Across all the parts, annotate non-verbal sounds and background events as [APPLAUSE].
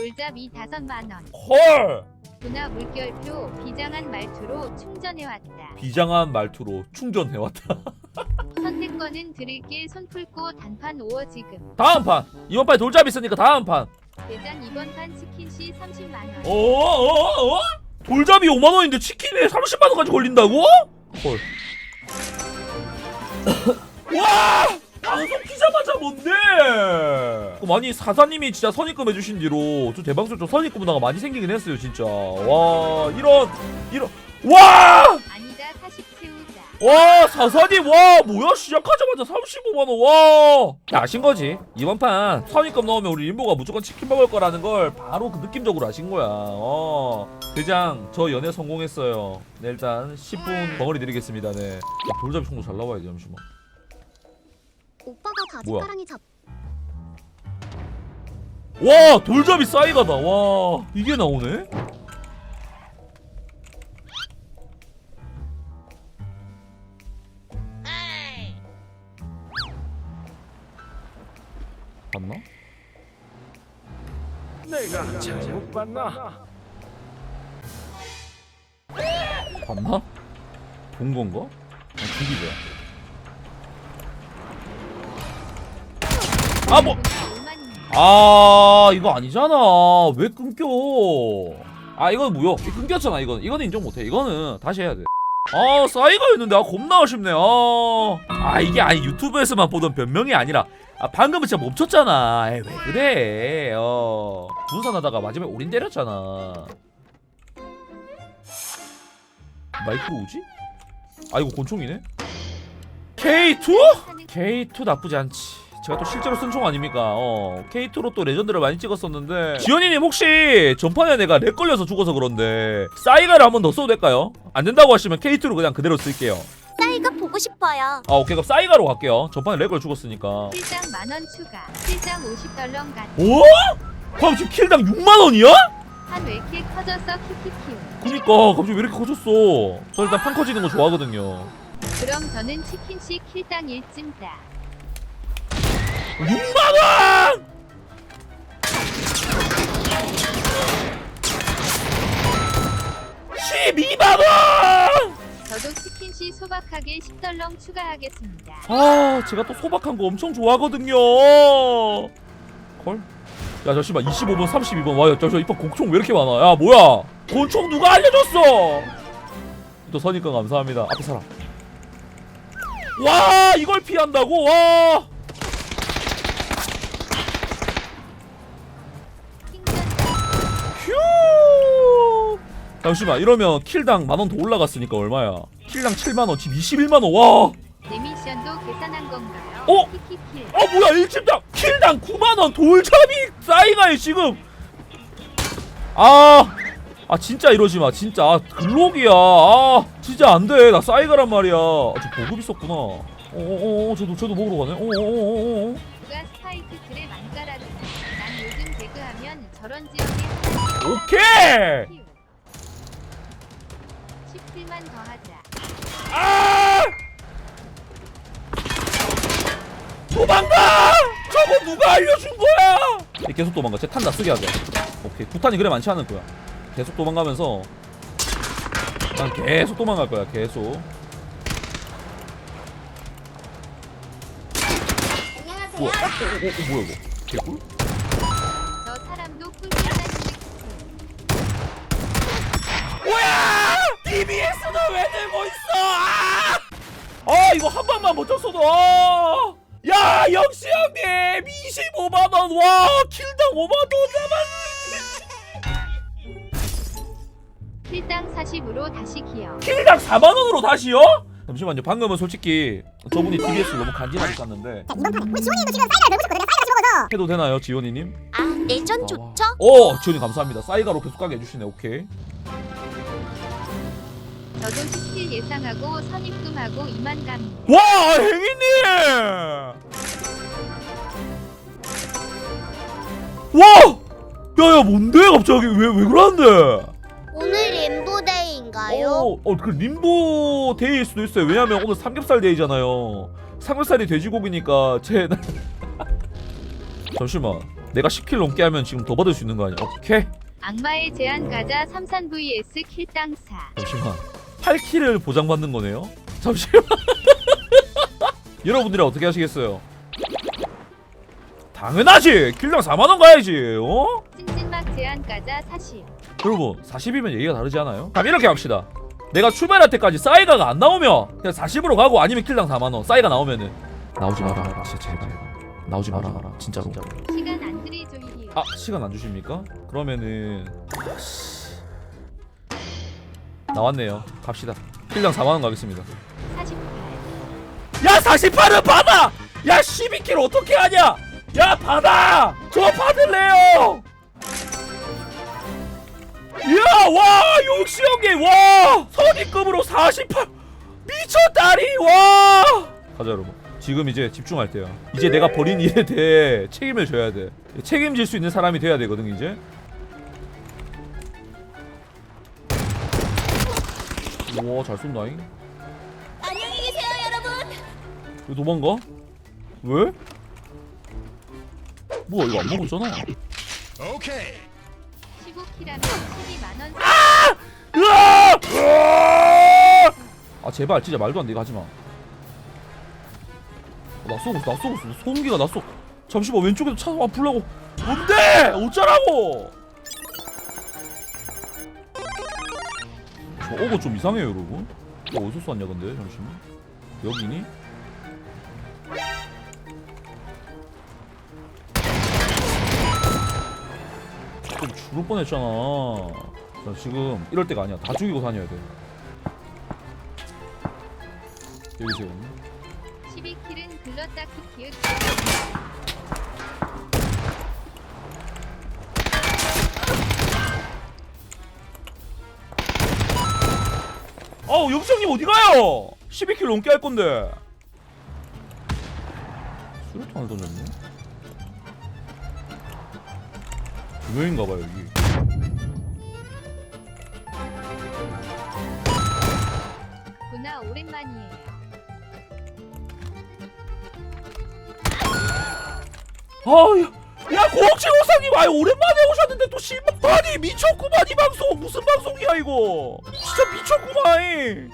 돌잡이 5만원 헐 분화 물결표 비장한 말투로 충전해왔다 비장한 말투로 충전해왔다 [LAUGHS] 선택권은 드릴게 손 풀고 단판 5어 지금 다음 판 이번 판에 돌잡이 있으니까 다음 판 대장 이번 판 치킨시 30만원 어어어 어? 돌잡이 5만 원인데 치킨에 30만 원까지 걸린다고? 헐. [LAUGHS] 와! 방송 키자마자 뭔데? 그럼 아니 사사님이 진짜 선입금 해주신 뒤로 저 대방송 좀 선입금 문화가 많이 생기긴 했어요 진짜. 와 이런 이런 와! 아니다 40 채우자. 와 사사님 와 뭐야 시작하자마자 35만원 와! 야, 아신 거지? 이번 판 선입금 넣으면 우리 림보가 무조건 치킨 먹을 거라는 걸 바로 그 느낌적으로 아신 거야. 어. 대장 저 연애 성공했어요. 네 일단 10분 덩어리 드리겠습니다. 네. 돌잡이 총도 잘 나와야 돼 잠시만? 바지가랑이 잡 와 돌잡이 싸이가다 와 이게 나오네 봤나? 내가 잘못 봤나? 봤나? 본 건가? 아, 죽이자. 아 뭐? 분화 5만입니다 아 이거 아니잖아. 왜 끊겨? 아 이건 무효. 끊겼잖아. 이건 이거는 인정 못해. 이거는 다시 해야 돼. 아 싸이가 있는데 아 겁나 아쉽네. 아, 아 이게 아니 유튜브에서만 보던 변명이 아니라 아 방금은 진짜 멈췄잖아. 에이, 왜 그래? 어 분산하다가 마지막에 올인 때렸잖아. 마이크로 오지? 아 이거 곤총이네. K2? K2 나쁘지 않지. 제가 또 실제로 쓴 총 아닙니까? 어, K2로 또 레전드를 많이 찍었었는데. 지현이님 혹시 전판에 내가 렉 걸려서 죽어서 그런데 사이가를 한 번 더 써도 될까요? 안 된다고 하시면 K2로 그냥 그대로 쓸게요. 싸이가 보고 싶어요. 아 오케이 그럼 사이가로 갈게요. 전판에 렉 걸려 죽었으니까. 필장 만원 추가 필장 50달러 간 오? 그럼 지금 킬당 6만 원이야? 한왜 이렇게 커졌어 키키키우 그니까 갑자기 왜 이렇게 커졌어? 저 일단 판 커지는 거 좋아하거든요. 그럼 저는 치킨시 킬당 1찜다 6만 원! (12만 원) 저도 치킨 시 소박하게 10덜렁 추가하겠습니다. 아 제가 또 소박한 거 엄청 좋아하거든요. 헐? 야 잠시만 25번 32번 와야 잠시만 이판 곡총 왜 이렇게 많아? 야 뭐야? 권총 누가 알려줬어? 또 선입금 감사합니다. 앞에 사람. 와 이걸 피한다고? 와 잠시만 이러면 킬당 만원 더 올라갔으니까 얼마야? 킬당 7만원 지금 21만원 와! 내 미션도 계산한 건가요? 어? 어 뭐야 1킬당! 킬당 9만원 돌잡이 싸이가에 지금! 아, 아 진짜 이러지마 진짜. 아, 글록이야. 아 진짜 안돼. 나 싸이가란 말이야. 아, 저 보급 있었구나. 어어어 저도 저도 먹으러 가네. 어어어어어. 누가 스파이크 틀에 만가라는 난 요즘 개그하면 저런 지역에 오케이 17만 더 하자. 아! 도망가! 저거 누가 알려준 거야? 얘 계속 도망가. 쟤탄 다. 쓰게 하자. 오케이. 구탄이 그래 많지 않을 거야. 계속 도망가면서 난 계속 도망갈 거야. 계속. 안녕하세요. 우와 어, 어, 어, 어, 뭐야 이거? 개꿀? 저 사람도 꿀꿀 DBS는 왜 들고 있어 아, 아 이거 한 번만 못 쳤어도 아. 야 역시 형님 25만원 와 킬당 5만원 남았네 필당 40으로 다시 기어 킬당 4만 원으로 다시요? 잠시만요. 방금은 솔직히 저분이 DBS 너무 간지나게 깠는데 이번 판에 우리 지원이도 지금 싸이가 배고 싶거든요. 싸이가 집어서. 해도 되나요, 지원이님? 아 내전 좋죠? 오, 지원이 감사합니다. 싸이가로 계속 가게 해주시네. 오케이. 저도 10킬 예상하고 선입금하고 2만 갑니다 와, 행이님! 와, 야야 뭔데 갑자기 왜 왜 그러는데? 오늘 림보데이인가요? 어, 어, 그 림보 데이일 수도 있어요. 왜냐면 오늘 삼겹살 데이잖아요. 삼겹살이 돼지고기니까 제 [LAUGHS] 잠시만. 내가 10킬 넘게 하면 지금 더 받을 수 있는 거 아니야 오케이 악마의 제한 가자 삼산 vs 킬당사. 잠시만 8킬을 보장받는 거네요 잠시만 [LAUGHS] 여러분들이 어떻게 하시겠어요 당연하지 킬당 4만원 가야지 어? 찐찐막 제한 가자 사실. 여러분 40이면 얘기가 다르지 않아요? 그럼 이렇게 합시다 내가 출발할 때까지 싸이가가 안 나오면 그냥 40으로 가고 아니면 킬당 4만원 싸이가 나오면은 나오지 마라 진짜 제발 나오지 마라 진짜로 시간 안 들이죠 이요. 아 시간 안 주십니까? 그러면은 아씨. 나왔네요 갑시다 킬당 4만원 가겠습니다 48. 야 48은 받아! 야 12킬 어떻게 하냐! 야 받아! 저 받을래요! 야와 용시 형님 와 선임급으로 48 미쳤다리 와 가자 여러분 지금 이제 집중할 때야 이제 내가 벌인 일에 대해 책임을 져야 돼 책임질 수 있는 사람이 돼야 되거든 이제 와 잘 쏜다잉 안녕히 계세요, 여러분. 왜 도망가? 왜? 뭐야 이거 안 먹었잖아 15킬하면 12만 원. 으아! 으아! 아 제발 진짜 말도 안돼 이거 하지마 어, 나 쏘고 있어 나 쏘고 있어 소음기가 나 쏘. 잠시만 왼쪽에서 차 와불라고 뭔데 어쩌라고 저 어거 좀 이상해요 여러분. 이거 어디서 쐈냐 근데? 잠시만. 여기니? 좀 죽을 뻔했잖아. 나 지금 이럴 때가 아니야. 다 죽이고 다녀야 돼. 여기 세웠네 12킬은 글렀다 키키읒. 아우 영수형님 어디 가요? 12킬 넘게 할 건데 수류탄을 던졌네 두 명인가봐 여기 구나 오랜만이에요. 아야 야 고옥지 호상님 아유 오랜만에 오셨는데 또 씨발 아니 미쳤구만 이 방송. 무슨 방송이야 이거? 진짜 미쳤구만.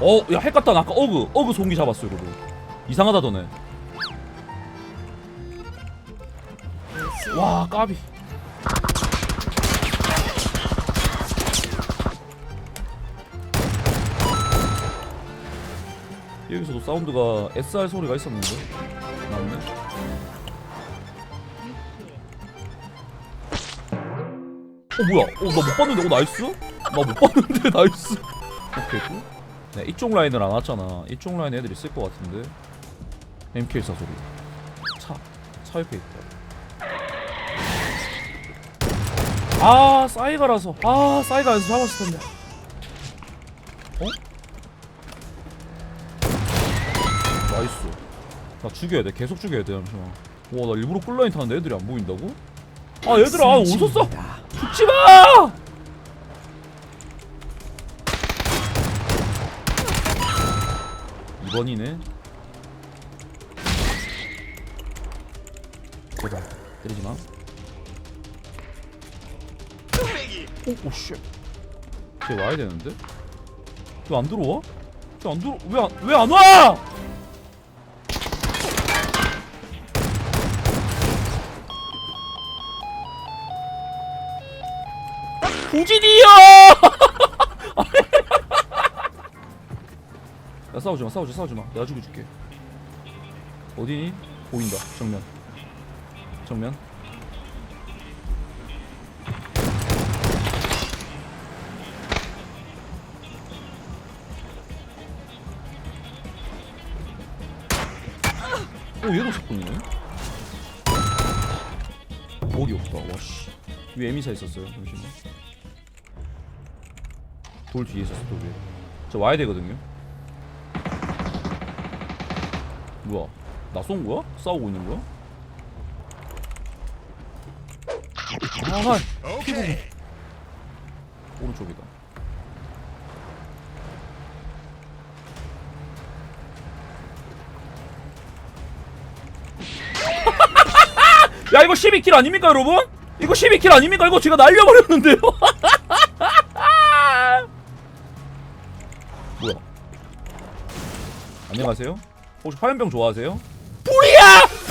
어야 핵같다 나 아까 어그 어그 송기 잡았어 여러분 이상하다 너네. 와 까비 여기서도 사운드가 SR 소리가 있었는데 맞네 6킬. 어 뭐야? 어나 못 봤는데 어 나이스? 나 못 [LAUGHS] 봤는데 나이스. 오케이 굿. 네 이쪽 라인을 안 왔잖아. 이쪽 라인 애들이 쓸것 같은데. MK 사 소리. 차. 차 옆에 있다. 아 싸이가라서. 아 싸이가에서 잡았을 텐데. 어? 나 죽여야 돼. 계속 죽여야 돼. 잠시만. 와나 일부러 꿀라인 타는데 애들이 안 보인다고? 아 얘들아 어디서 써? 죽지 마! 이번이네. 제발 때리지 마. 오, 오 쉣. 쟤 와야 되는데? 왜 안 들어와? 쟤안 들어? 왜 안 왜 안 와? 우진이요! [LAUGHS] 야 싸우지 마, 싸우지, 싸우지 마. 내가 죽여줄게. 어디니? 보인다. 정면. 정면. 어, 얘도 석분이네. 목이 없다. 와씨. 위에 에미사 있었어요. 잠시만. 돌 뒤에 있었어 돌 위에 저 와야 되거든요 뭐야 나 쏜 거야? 싸우고 있는 거야? 아, 피부 오른쪽이다 [LAUGHS] 야 이거 12킬 아닙니까 여러분? 이거 12킬 아닙니까? 이거 제가 날려버렸는데요? [LAUGHS] 안녕하세요 혹시 화염병 좋아하세요? 뿌리야!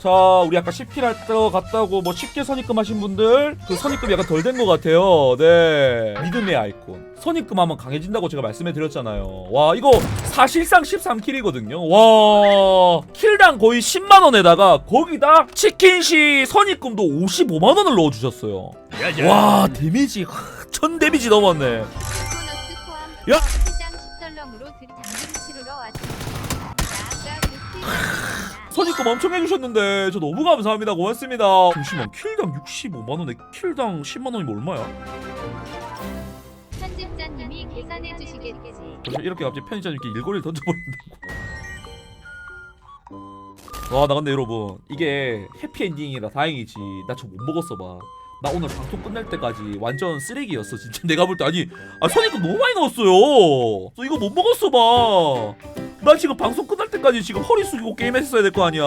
자 우리 아까 10킬 할때 갔다고 뭐 쉽게 선입금 하신 분들 그 선입금 약간 덜 된 것 같아요. 네. 믿음의 아이콘. 선입금 하면 강해진다고 제가 말씀해 드렸잖아요. 와 이거 사실상 13킬이거든요. 와 킬당 거의 10만원에다가 거기다 치킨시 선입금도 55만원을 넣어주셨어요. 와 데미지 하, 천 데미지 넘었네. 포함. 야! 선입금 엄청 해주셨는데 저 너무 감사합니다. 고맙습니다. 잠시만 킬당 65만원에 킬당 10만원이면 얼마야? 편집자님이 계산해 주시겠지. 그래서 이렇게 갑자기 편의점님께 일거리를 던져버린다고. [LAUGHS] 와나 근데 여러분. 이게 해피엔딩이라 다행이지. 나 저 못 먹었어 봐 나 오늘 방송 끝날 때까지 완전 쓰레기였어 진짜. 내가 볼 때 아니 아 선입금 너무 많이 넣었어요. 저 이거 못 먹었어 봐 나 지금 방송 끝날 때까지 지금 허리 숙이고 게임했어야 될 거 아니야